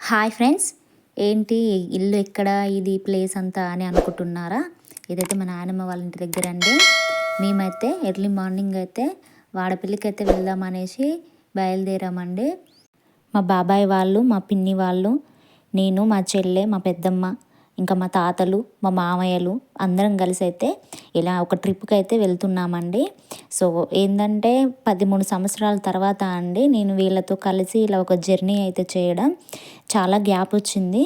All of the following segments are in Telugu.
Hi friends. ఏంటి ఇల్లు ఎక్కడ ఇది ప్లేస్ అంతా అని అనుకుంటున్నారా? ఇదైతే మా నాయనమ్మ వాళ్ళ ఇంటి దగ్గర అండి. మేమైతే ఎర్లీ మార్నింగ్ అయితే వాడపల్లికి అయితే వెళ్దామనేసి బయలుదేరామండి. మా బాబాయ్ వాళ్ళు మా పిన్ని వాళ్ళు నేను మా చెల్లె మా పెద్దమ్మ ఇంకా మా తాతలు మా మామయ్యలు అందరం కలిసి అయితే ఇలా ఒక ట్రిప్కి అయితే వెళ్తున్నామండి. సో ఏంటంటే పదిమూడు సంవత్సరాల తర్వాత అండి నేను వీళ్ళతో కలిసి ఇలా ఒక జర్నీ అయితే చేయడం. చాలా గ్యాప్ వచ్చింది.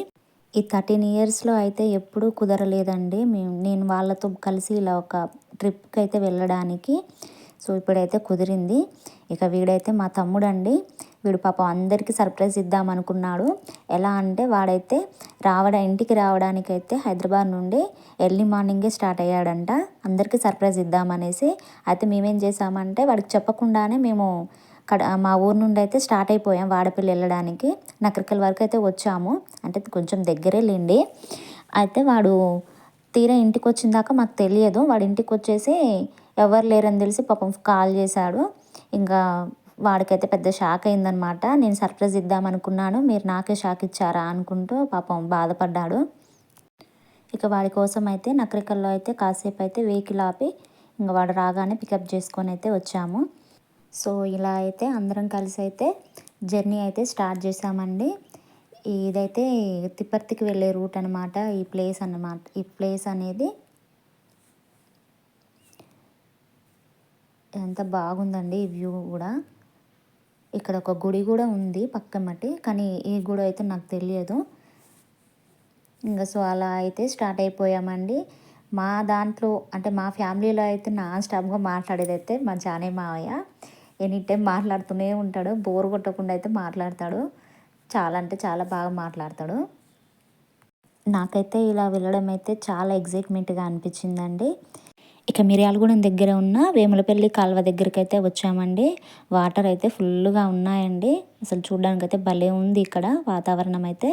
ఈ థర్టీన్ ఇయర్స్లో అయితే ఎప్పుడూ కుదరలేదండి. మేము నేను వాళ్ళతో కలిసి ఇలా ఒక ట్రిప్కి అయితే వెళ్ళడానికి. సో ఇప్పుడైతే కుదిరింది. ఇక వీడైతే మా తమ్ముడు అండి వీడు పాపం అందరికీ సర్ప్రైజ్ ఇద్దాం అనుకున్నాడు. ఎలా అంటే వాడైతే రావడ ఇంటికి రావడానికైతే హైదరాబాద్ నుండి ఎర్లీ మార్నింగే స్టార్ట్ అయ్యాడంట. అందరికీ సర్ప్రైజ్ ఇద్దామనేసి. అయితే మేమేం చేసామంటే వాడికి చెప్పకుండానే మేము కడ మా ఊరు నుండి అయితే స్టార్ట్ అయిపోయాం వాడపల్లి వెళ్ళడానికి. నకరికల్ వరకు అయితే వచ్చాము. అంటే కొంచెం దగ్గరే లేండి. అయితే వాడు తీరా ఇంటికి వచ్చిన దాకా మాకు తెలియదు. వాడు ఇంటికి వచ్చేసి ఎవరు లేరని తెలిసి పాపం కాల్ చేశాడు. ఇంకా వాడికైతే పెద్ద షాక్ అయిందనమాట నేను సర్ప్రైజ్ ఇద్దాం అనుకున్నాను. మీరు నాకే షాక్ ఇచ్చారా అనుకుంటూ పాపం బాధపడ్డాడు. ఇక వాడి కోసం అయితే నకరికల్లో అయితే కాసేపు అయితే వెహికల్ ఆపి ఇంకా వాడు రాగానే పికప్ చేసుకొని అయితే వచ్చాము. సో ఇలా అయితే అందరం కలిసి అయితే జర్నీ అయితే స్టార్ట్ చేసామండి ఇదైతే తిప్పర్తికి వెళ్ళే రూట్ అనమాట ఈ ప్లేస్ అన్నమాట. ఈ ప్లేస్ అనేది ఎంత బాగుందండి ఈ వ్యూ కూడా. ఇక్కడ ఒక గుడి కూడా ఉంది మట్టి కానీ ఈ గుడి అయితే నాకు తెలియదు. ఇంకా సో అలా అయితే స్టార్ట్ అయిపోయామండి. మా దాంట్లో అంటే మా ఫ్యామిలీలో అయితే నాన్ స్టాప్గా మాట్లాడేది అయితే మా జానే మావయ్య. ఎనీ టైం మాట్లాడుతూనే ఉంటాడు. బోర్ కొట్టకుండా అయితే మాట్లాడతాడు. చాలా అంటే చాలా బాగా మాట్లాడతాడు. నాకైతే ఇలా వెళ్ళడం అయితే చాలా ఎగ్జైట్మెంట్గా అనిపించిందండి. ఇక మిర్యాలగూడెం దగ్గర ఉన్న వేములపల్లి కాలువ దగ్గరికి అయితే వచ్చామండి. వాటర్ అయితే ఫుల్గా ఉన్నాయండి. అసలు చూడడానికి అయితే భలే ఉంది ఇక్కడ వాతావరణం అయితే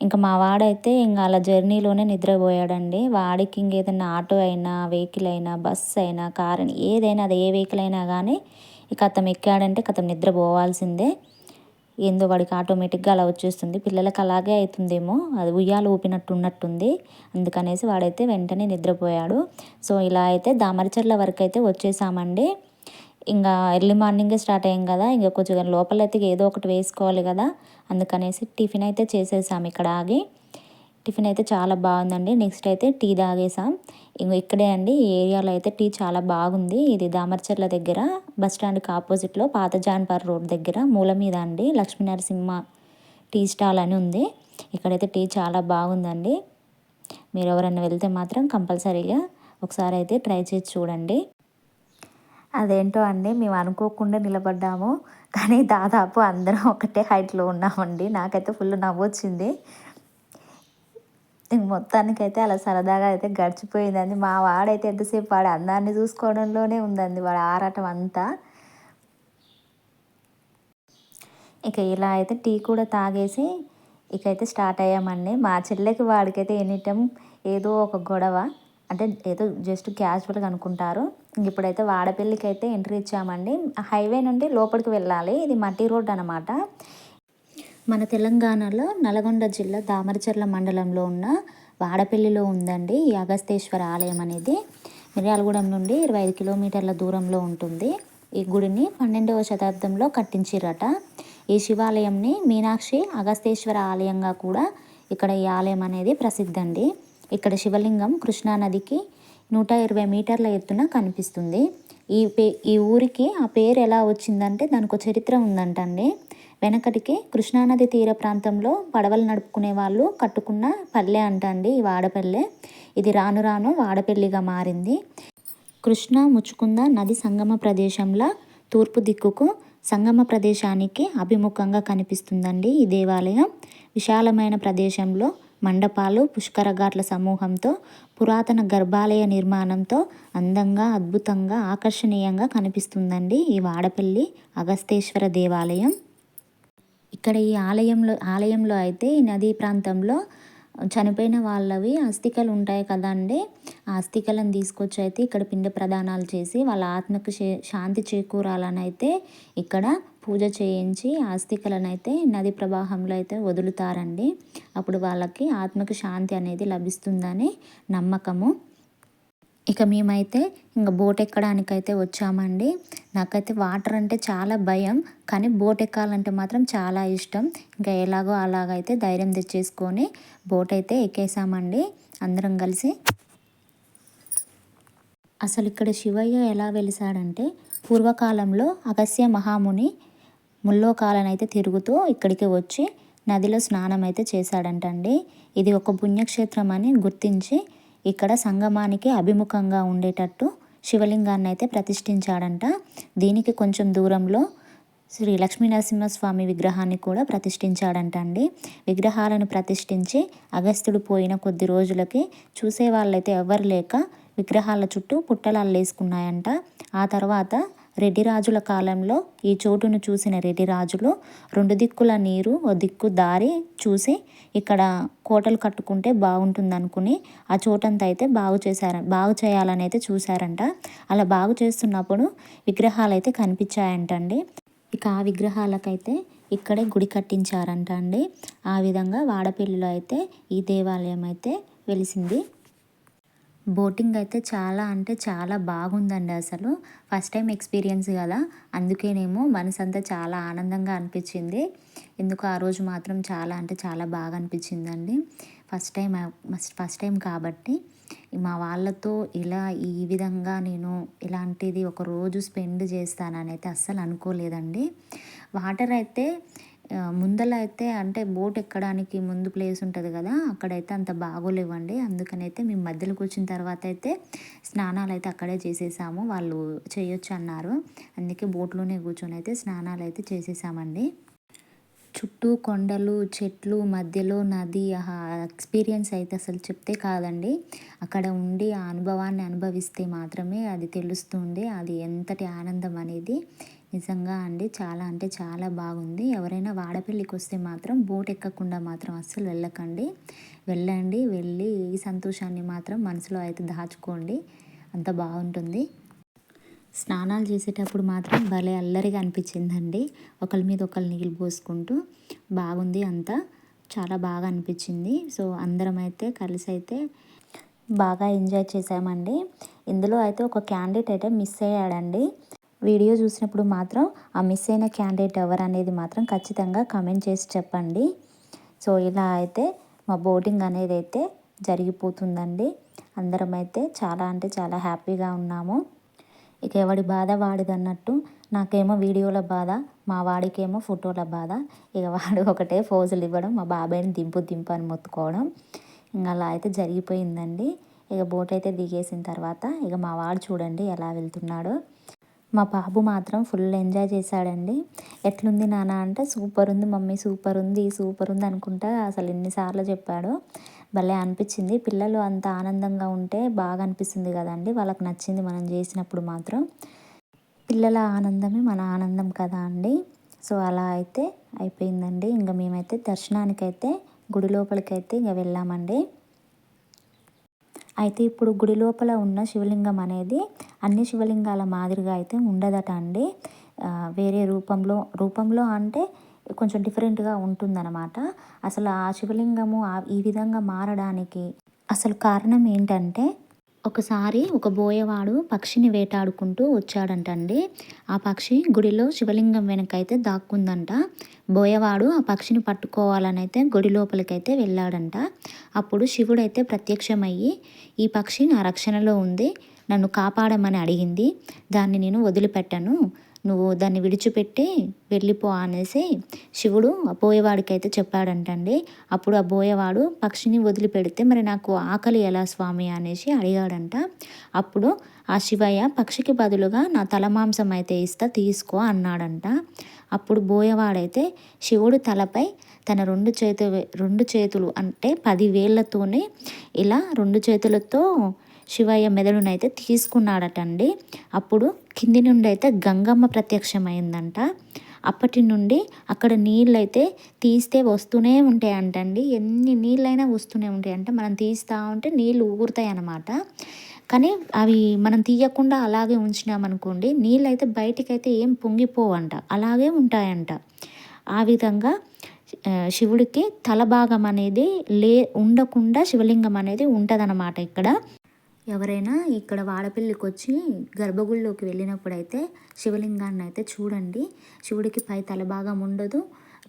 ఇంకా మా వాడైతే ఇంకా అలా జర్నీలోనే నిద్రపోయాడండి. వాడికి ఇంకేదైనా ఆటో అయినా వెహికల్ అయినా బస్ అయినా కార్ అయినా ఏదైనా అది ఏ వెహికల్ అయినా కానీ ఇక అతను ఎక్కాడంటే కథం నిద్రపోవాల్సిందే ఏందో వాడికి ఆటోమేటిక్గా అలా వచ్చేస్తుంది. పిల్లలకి అలాగే అవుతుందేమో అది ఉయ్యాలు ఊపినట్టు ఉన్నట్టుంది. అందుకనేసి వాడైతే వెంటనే నిద్రపోయాడు. సో ఇలా అయితే దామరచర్ల వరకు అయితే వచ్చేసామండి. ఇంకా ఎర్లీ మార్నింగే స్టార్ట్ అయ్యాం కదా. ఇంకా కొంచెం లోపల అయితే ఏదో ఒకటి వేసుకోవాలి కదా. అందుకనేసి టిఫిన్ అయితే చేసేసాము ఇక్కడ ఆగి. టిఫిన్ అయితే చాలా బాగుందండి. నెక్స్ట్ అయితే టీ తాగేసాం. ఇంకో ఇక్కడే అండి ఈ ఏరియాలో అయితే టీ చాలా బాగుంది. ఇది దామర్చర్ల దగ్గర బస్ స్టాండ్కి ఆపోజిట్లో పాత జాన్పార్ రోడ్ దగ్గర మూల మీద అండి లక్ష్మీనరసింహ టీ స్టాల్ అని ఉంది. ఇక్కడైతే టీ చాలా బాగుందండి. మీరు ఎవరైనా వెళ్తే మాత్రం కంపల్సరీగా ఒకసారి అయితే ట్రై చేసి చూడండి. అదేంటో అండి మేము అనుకోకుండా నిలబడ్డాము. కానీ దాదాపు అందరం ఒకటే హైట్లో ఉన్నామండి. నాకైతే ఫుల్ నవ్వు వచ్చింది మొత్తానికైతే అలా సరదాగా అయితే గడిచిపోయిందండి. మా వాడైతే ఎంతసేపు వాడు అందాన్ని చూసుకోవడంలోనే ఉందండి. వాడు ఆరాటం అంతా. ఇక ఇలా అయితే టీ కూడా తాగేసి ఇకైతే స్టార్ట్ అయ్యామండి. మా చెల్లెకి వాడికైతే ఎనీ టైం ఏదో ఒక గొడవ అంటే ఏదో జస్ట్ క్యాజువల్గా అనుకుంటారు. ఇప్పుడైతే వాడపల్లికి అయితే ఎంట్రీ ఇచ్చామండి. హైవే నుండి లోపలికి వెళ్ళాలి. ఇది మట్టి రోడ్ అనమాట మన తెలంగాణలో నల్గొండ జిల్లా దామరచర్ల మండలంలో ఉన్న వాడపల్లిలో ఉందండి. ఈ అగస్తేశ్వర ఆలయం అనేది మిర్యాలగూడెం నుండి ఇరవై ఐదు కిలోమీటర్ల దూరంలో ఉంటుంది. ఈ గుడిని పన్నెండవ శతాబ్దంలో కట్టించిరట. ఈ శివాలయంని మీనాక్షి అగస్తేశ్వర ఆలయంగా కూడా ఇక్కడ ఈ ఆలయం అనేది ప్రసిద్ధండి. ఇక్కడ శివలింగం కృష్ణానదికి నూట ఇరవై మీటర్ల ఎత్తున కనిపిస్తుంది. ఈ పే ఈ ఊరికి ఆ పేరు ఎలా వచ్చిందంటే దానికి చరిత్ర ఉందంటండి. వెనకటికి కృష్ణానది తీర ప్రాంతంలో పడవలు నడుపుకునే వాళ్ళు కట్టుకున్న పల్లె అంటండి ఈ వాడపల్లె. ఇది రాను రాను వాడపల్లిగా మారింది. కృష్ణ ముచ్చుకుంద నది సంగమ ప్రదేశంలో తూర్పు దిక్కుకు సంగమ ప్రదేశానికి అభిముఖంగా కనిపిస్తుందండి ఈ దేవాలయం. విశాలమైన ప్రదేశంలో మండపాలు పుష్కరఘాట్ల సమూహంతో పురాతన గర్భాలయ నిర్మాణంతో అందంగా అద్భుతంగా ఆకర్షణీయంగా కనిపిస్తుందండి ఈ వాడపల్లి అగస్తేశ్వర దేవాలయం. ఇక్కడ ఈ ఆలయంలో ఆలయంలో అయితే ఈ నదీ ప్రాంతంలో చనిపోయిన వాళ్ళవి అస్థికలు ఉంటాయి కదండి ఆ అస్థికలను తీసుకొచ్చి అయితే ఇక్కడ పిండ ప్రదానాలు చేసి వాళ్ళ ఆత్మకు శాంతి చేకూరాలని అయితే ఇక్కడ పూజ చేయించి ఆస్తికలను అయితే నది ప్రవాహంలో అయితే వదులుతారండి. అప్పుడు వాళ్ళకి ఆత్మకు శాంతి అనేది లభిస్తుందని నమ్మకము. ఇక మేమైతే ఇంకా బోట్ ఎక్కడానికైతే వచ్చామండి. నాకైతే వాటర్ అంటే చాలా భయం కానీ బోట్ ఎక్కాలంటే మాత్రం చాలా ఇష్టం. ఇంకా ఎలాగో అలాగైతే ధైర్యం తెచ్చేసుకొని బోట్ అయితే ఎక్కేసామండి. అందరం కలిసి. అసలు ఇక్కడ శివయ్య ఎలా వెలిసాడంటే పూర్వకాలంలో అగస్య మహాముని ముల్లోకాలనైతే తిరుగుతూ ఇక్కడికి వచ్చి నదిలో స్నానం అయితే చేశాడంటండి. ఇది ఒక పుణ్యక్షేత్రం అని గుర్తించి ఇక్కడ సంగమానికి అభిముఖంగా ఉండేటట్టు శివలింగాన్ని అయితే ప్రతిష్ఠించాడంట. దీనికి కొంచెం దూరంలో శ్రీ లక్ష్మీనరసింహస్వామి విగ్రహాన్ని కూడా ప్రతిష్ఠించాడంట అండి. విగ్రహాలను ప్రతిష్ఠించి అగస్త్యుడు పోయిన కొద్ది రోజులకి చూసే వాళ్ళైతే ఎవరు లేక విగ్రహాల చుట్టూ పుట్టలు అల్లేసుకున్నాయంట ఆ తర్వాత రెడ్డిరాజుల కాలంలో ఈ చోటును చూసిన రెడ్డిరాజులు రెండు దిక్కుల నీరు ఓ దిక్కు దారి చూసి ఇక్కడ కోటలు కట్టుకుంటే బాగుంటుందనుకుని ఆ చోటంతా అయితే బాగు చేశార బాగు చేయాలని అయితే చూశారంట. అలా బాగు చేస్తున్నప్పుడు విగ్రహాలు అయితే కనిపించాయంటండి. ఇక ఆ విగ్రహాలకైతే ఇక్కడే గుడి కట్టించారంట అండి ఆ విధంగా వాడపల్లిలో అయితే ఈ దేవాలయం అయితే వెలిసింది. బోటింగ్ అయితే చాలా అంటే చాలా బాగుందండి అసలు. ఫస్ట్ టైం ఎక్స్పీరియన్స్ కదా అందుకేనేమో మనసు అంతా చాలా ఆనందంగా అనిపించింది. ఎందుకు ఆ రోజు మాత్రం చాలా అంటే చాలా బాగా అనిపించిందండి. ఫస్ట్ టైం ఫస్ట్ టైం కాబట్టి మా వాళ్ళతో ఇలా ఈ విధంగా నేను ఇలాంటిది ఒక రోజు స్పెండ్ చేస్తానని అయితే అస్సలు అనుకోలేదండి. వాటర్ అయితే ముందల అయితే అంటే బోట్ ఎక్కడానికి ముందు ప్లేస్ ఉంటుంది కదా అక్కడైతే అంత బాగోలేవండి. అందుకనైతే మేము మధ్యలో కూర్చున్న తర్వాత అయితే స్నానాలు అయితే అక్కడే చేసేసాము. వాళ్ళు చేయొచ్చు అన్నారు. అందుకే బోట్లోనే కూర్చొని అయితే స్నానాలు అయితే చేసేసామండి. చుట్టూ కొండలు చెట్లు మధ్యలో నది ఎక్స్పీరియన్స్ అయితే అసలు చెప్తే కాదండి. అక్కడ ఉండి ఆ అనుభవాన్ని అనుభవిస్తే మాత్రమే అది తెలుస్తుంది. అది ఎంతటి ఆనందం అనేది నిజంగా అండి. చాలా అంటే చాలా బాగుంది. ఎవరైనా వాడపల్లికి వస్తే మాత్రం బోట్ ఎక్కకుండా మాత్రం అస్సలు వెళ్ళకండి. వెళ్ళండి వెళ్ళి ఈ సంతోషాన్ని మాత్రం మనసులో అయితే దాచుకోండి. అంత బాగుంటుంది. స్నానాలు చేసేటప్పుడు మాత్రం భలే అల్లరిగా అనిపించిందండి. ఒకరి మీద ఒకరు నీళ్ళు పోసుకుంటూ బాగుంది అంతా. చాలా బాగా అనిపించింది. సో అందరం అయితే కలిసి అయితే బాగా ఎంజాయ్ చేసామండి. ఇందులో అయితే ఒక క్యాండిడేట్ అయితే మిస్ అయ్యాడండి. వీడియో చూసినప్పుడు మాత్రం ఆ మిస్ అయిన క్యాండిడేట్ ఎవరు అనేది మాత్రం ఖచ్చితంగా కమెంట్ చేసి చెప్పండి. సో ఇలా అయితే మా బోటింగ్ అనేది అయితే జరిగిపోతుందండి. అందరం అయితే చాలా అంటే చాలా హ్యాపీగా ఉన్నాము. ఇక ఎవడి బాధ వాడిదన్నట్టు నాకేమో వీడియోల బాధ మా వాడికేమో ఫోటోల బాధ. ఇక వాడు ఒకటే ఫోజులు ఇవ్వడం మా బాబాయ్ని దింపు దింపు అని మొత్తుకోవడం. ఇంకా అలా అయితే జరిగిపోయిందండి. ఇక బోట్ అయితే దిగేసిన తర్వాత ఇక మా వాడు చూడండి ఎలా వెళ్తున్నాడో. మా బాబు మాత్రం ఫుల్ ఎంజాయ్ చేశాడండి. ఎట్లుంది నాన్న అంటే సూపర్ ఉంది మమ్మీ సూపర్ ఉంది సూపర్ ఉంది అనుకుంటా అసలు ఎన్నిసార్లు చెప్పాడో. భలే అనిపించింది. పిల్లలు అంత ఆనందంగా ఉంటే బాగా అనిపిస్తుంది కదండి. వాళ్ళకి నచ్చింది మనం చేసినప్పుడు మాత్రం. పిల్లల ఆనందమే మన ఆనందం కదా అండి. సో అలా అయితే అయిపోయిందండి. ఇంకా మేమైతే దర్శనానికైతే గుడి లోపలికైతే ఇంకా వెళ్ళామండి. అయితే ఇప్పుడు గుడి లోపల ఉన్న శివలింగం అనేది అన్ని శివలింగాల మాదిరిగా అయితే ఉండదట అండి. వేరే రూపంలో రూపంలో అంటే కొంచెం డిఫరెంట్గా ఉంటుందన్నమాట. అసలు ఆ శివలింగము ఈ విధంగా మారడానికి అసలు కారణం ఏంటంటే ఒకసారి ఒక బోయవాడు పక్షిని వేటాడుకుంటూ వచ్చాడంటండి. ఆ పక్షి గుడిలో శివలింగం వెనకైతే దాక్కుందంట. బోయవాడు ఆ పక్షిని పట్టుకోవాలని అయితే గుడి లోపలికైతే వెళ్ళాడంట. అప్పుడు శివుడైతే ప్రత్యక్షమయ్యి ఈ పక్షి నా రక్షణలో ఉంది నన్ను కాపాడమని అడిగింది. దాన్ని నేను వదిలిపెట్టను. నువ్వు దాన్ని విడిచిపెట్టి వెళ్ళిపో అనేసి శివుడు ఆ బోయవాడికైతే చెప్పాడంటండి. అప్పుడు ఆ బోయవాడు పక్షిని వదిలిపెడితే మరి నాకు ఆకలి ఎలా స్వామి అనేసి అడిగాడంట. అప్పుడు ఆ శివయ్య పక్షికి బదులుగా నా తలమాంసం అయితే ఇస్తా తీసుకో అన్నాడంట. అప్పుడు బోయవాడైతే శివుడు తలపై తన రెండు చేతు రెండు చేతులు అంటే పదివేళ్ళతోనే ఇలా రెండు చేతులతో శివయ్య మెదడునైతే తీసుకున్నాడటండి. అప్పుడు కింది నుండి అయితే గంగమ్మ ప్రత్యక్షమైందంట. అప్పటి నుండి అక్కడ నీళ్ళు అయితే తీస్తే వస్తూనే ఉంటాయి అంటండి ఎన్ని నీళ్ళైనా వస్తూనే ఉంటాయి అంటే మనం తీస్తూ ఉంటే నీళ్ళు ఊగురుతాయి అన్నమాట కానీ అవి మనం తీయకుండా అలాగే ఉంచినామనుకోండి నీళ్ళు అయితే బయటికైతే ఏం పొంగిపోవంట. అలాగే ఉంటాయంట. ఆ విధంగా శివుడికి తల భాగం అనేది లే ఉండకుండా శివలింగం అనేది ఉంటుందన్నమాట ఇక్కడ. ఎవరైనా ఇక్కడ వాడపల్లికి వచ్చి గర్భగుడిలోకి వెళ్ళినప్పుడు అయితే శివలింగాన్ని అయితే చూడండి. శివుడికి పై తలభాగం ఉండదు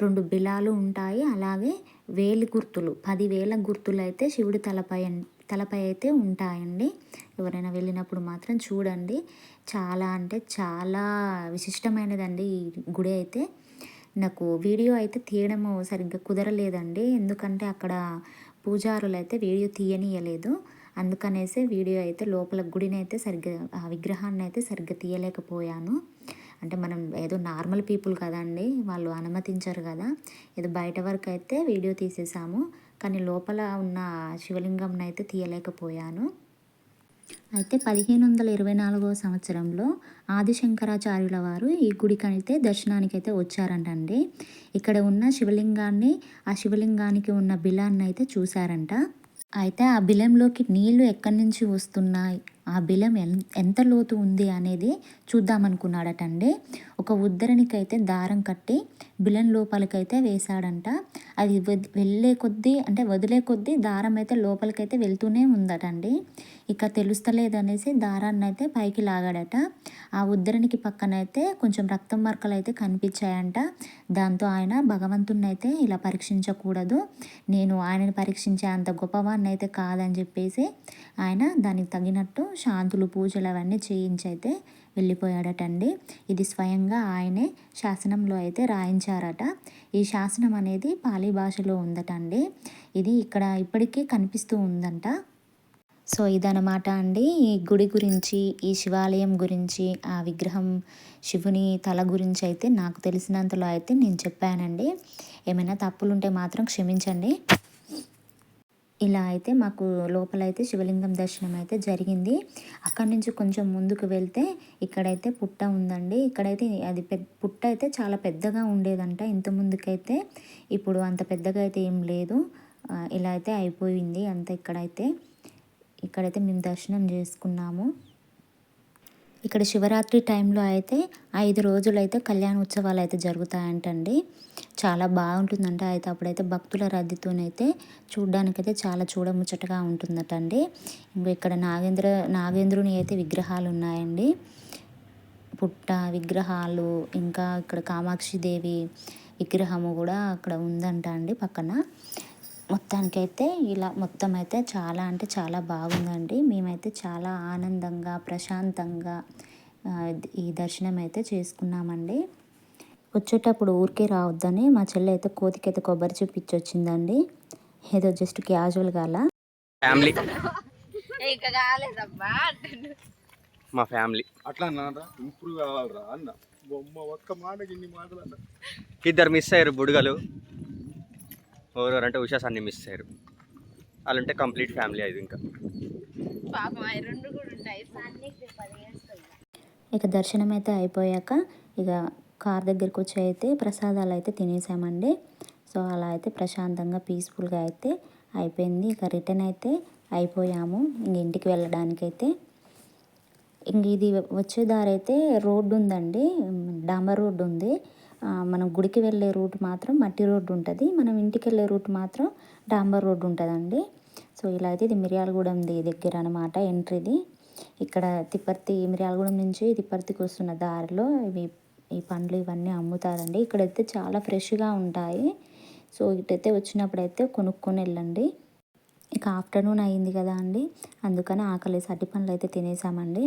రెండు బిలాలు ఉంటాయి అలాగే వేలి గుర్తులు పదివేల గుర్తులు అయితే శివుడి తలపై తలపై అయితే ఉంటాయండి. ఎవరైనా వెళ్ళినప్పుడు మాత్రం చూడండి. చాలా అంటే చాలా విశిష్టమైనదండి ఈ గుడి అయితే. నాకు వీడియో అయితే తీయడము సరిగ్గా కుదరలేదండి. ఎందుకంటే అక్కడ పూజారులు అయితే వీడియో తీయనీయలేదు. అందుకనేసి వీడియో అయితే లోపల గుడిని అయితే సరిగ్గా ఆ విగ్రహాన్ని అయితే సరిగ్గా తీయలేకపోయాను. అంటే మనం ఏదో నార్మల్ పీపుల్ కదండి వాళ్ళు అనుమతించరు కదా. ఏదో బయట వరకు అయితే వీడియో తీసేసాము. కానీ లోపల ఉన్న శివలింగంనైతే తీయలేకపోయాను. అయితే పదిహేను వందల ఇరవై నాలుగవ సంవత్సరంలో ఆదిశంకరాచార్యుల వారు ఈ గుడికైతే దర్శనానికైతే వచ్చారంటండి. ఇక్కడ ఉన్న శివలింగాన్ని ఆ శివలింగానికి ఉన్న బిలాన్ని అయితే చూశారంట. అయితే ఆ బిలంలోకి నీళ్ళు ఎక్కడి నుంచి వస్తున్నాయి? ఆ బిలం ఎంత లోతు ఉంది అనేది చూద్దామనుకున్నాడటండి. ఒక ఉద్దరణికైతే దారం కట్టి బిలం లోపలికైతే వేశాడంట. అది వెళ్ళే కొద్దీ అంటే వదిలే కొద్దీ దారం అయితే లోపలికైతే వెళ్తూనే ఉందటండి. ఇక తెలుస్తలేదు అనేసి దారాన్ని అయితే పైకి లాగాడట. ఆ ఉద్దరణికి పక్కన అయితే కొంచెం రక్తం మరకలు అయితే కనిపించాయంట. దాంతో ఆయన భగవంతుని అయితే ఇలా పరీక్షించకూడదు. నేను ఆయనని పరీక్షించే అంత గొప్పవాన్ని అయితే కాదని చెప్పేసి ఆయన దానికి తగినట్టు శాంతులు పూజలు అవన్నీ చేయించి అయితే వెళ్ళిపోయాడటండి. ఇది స్వయంగా ఆయనే శాసనంలో అయితే రాయించారట. ఈ శాసనం అనేది పాలీ భాషలో ఉందటండి. ఇది ఇక్కడ ఇప్పటికీ కనిపిస్తూ ఉందంట. సో ఇదనమాట అండి. ఈ గుడి గురించి ఈ శివాలయం గురించి ఆ విగ్రహం శివుని తల గురించి అయితే నాకు తెలిసినంతలో అయితే నేను చెప్పానండి. ఏమైనా తప్పులుంటే మాత్రం క్షమించండి. ఇలా అయితే మాకు లోపలైతే శివలింగం దర్శనం అయితే జరిగింది. అక్కడి నుంచి కొంచెం ముందుకు వెళ్తే ఇక్కడైతే పుట్ట ఉందండి. ఇక్కడైతే అది పెద్ద పుట్ట అయితే చాలా పెద్దగా ఉండేదంట. ఇంత ముందుకైతే ఇప్పుడు అంత పెద్దగా అయితే ఏం లేదు. ఇలా అయితే అయిపోయింది అంత ఇక్కడైతే. ఇక్కడైతే మేము దర్శనం చేసుకున్నాము. ఇక్కడ శివరాత్రి టైంలో అయితే ఐదు రోజులు అయితే కళ్యాణ ఉత్సవాలు అయితే జరుగుతాయంటండి. చాలా బాగుంటుందంట. అయితే అప్పుడైతే భక్తుల రద్దీతోనైతే చూడ్డానికైతే చాలా చూడముచ్చటగా ఉంటుందటండి. ఇంకా ఇక్కడ నాగేంద్ర నాగేంద్రుని అయితే విగ్రహాలు ఉన్నాయండి పుట్ట విగ్రహాలు ఇంకా ఇక్కడ కామాక్షి దేవి విగ్రహము కూడా అక్కడ ఉందంట అండి పక్కన. మొత్తానికైతే ఇలా మొత్తం అయితే చాలా అంటే చాలా బాగుందండి. మేమైతే చాలా ఆనందంగా ప్రశాంతంగా ఈ దర్శనం అయితే చేసుకున్నామండి. వచ్చేటప్పుడు ఊరికే రావద్దని మా చెల్లి అయితే కోతికైతే కొబ్బరి చూపించి వచ్చిందండి ఏదో జస్ట్ క్యాజువల్గా అలా. ఫ్యామిలీ. మా ఫ్యామిలీ. అట్లా అన్నారా? ఇంప్రూవ్ కావాలరా అన్న. బొమ్మ ఒక్క మాటకి ఇన్ని మాటలు అన్న. ఇద్దరు మిస్ అయ్యారు బుడగలు. ఎవరెవరంటే ఉషాస్ అన్ని మిస్ అయ్యారు. వాళ్ళంటే కంప్లీట్ ఫ్యామిలీ అది ఇంకా. ఇక దర్శనం అయితే అయిపోయాక ఇక కార్ దగ్గరికి వచ్చి అయితే ప్రసాదాలు అయితే తినేసామండి. సో అలా అయితే ప్రశాంతంగా పీస్ఫుల్గా అయితే అయిపోయింది. ఇక రిటర్న్ అయితే అయిపోయాము. ఇంక ఇంటికి వెళ్ళడానికైతే ఇంక ఇది వచ్చే దారి అయితే రోడ్డు ఉందండి. డాంబర్ రోడ్డు ఉంది. మనం గుడికి వెళ్ళే రూట్ మాత్రం మట్టి రోడ్డు ఉంటుంది. మనం ఇంటికి వెళ్ళే రూట్ మాత్రం డాంబర్ రోడ్డు ఉంటుందండి. సో ఇలా అయితే ఇది మిర్యాలగూడెంది దగ్గర అనమాట ఎంట్రీది. ఇక్కడ తిప్పర్తి మిర్యాలగూడెం నుంచి తిప్పర్తికి వస్తున్న దారిలో ఇవి ఈ పండ్లు ఇవన్నీ అమ్ముతారండి. ఇక్కడైతే చాలా ఫ్రెష్గా ఉంటాయి. సో ఇటైతే వచ్చినప్పుడైతే కొనుక్కొని వెళ్ళండి. ఇక ఆఫ్టర్నూన్ అయింది కదా అండి. అందుకని ఆకలి అట్టి పండ్లు అయితే తినేసామండి.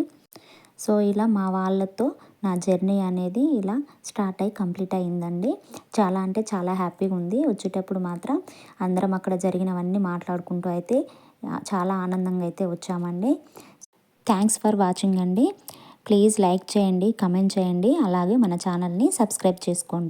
సో ఇలా మా వాళ్ళతో నా జర్నీ అనేది ఇలా స్టార్ట్ అయ్యి కంప్లీట్ అయ్యిందండి. చాలా అంటే చాలా హ్యాపీగా ఉంది. వచ్చేటప్పుడు మాత్రం అందరం అక్కడ జరిగినవన్నీ మాట్లాడుకుంటూ అయితే చాలా ఆనందంగా అయితే వచ్చామండి. థ్యాంక్స్ ఫర్ వాచింగ్ అండి. ప్లీజ్ లైక్ చేయండి కమెంట్ చేయండి. అలాగే మన ఛానల్ని సబ్స్క్రైబ్ చేసుకోండి.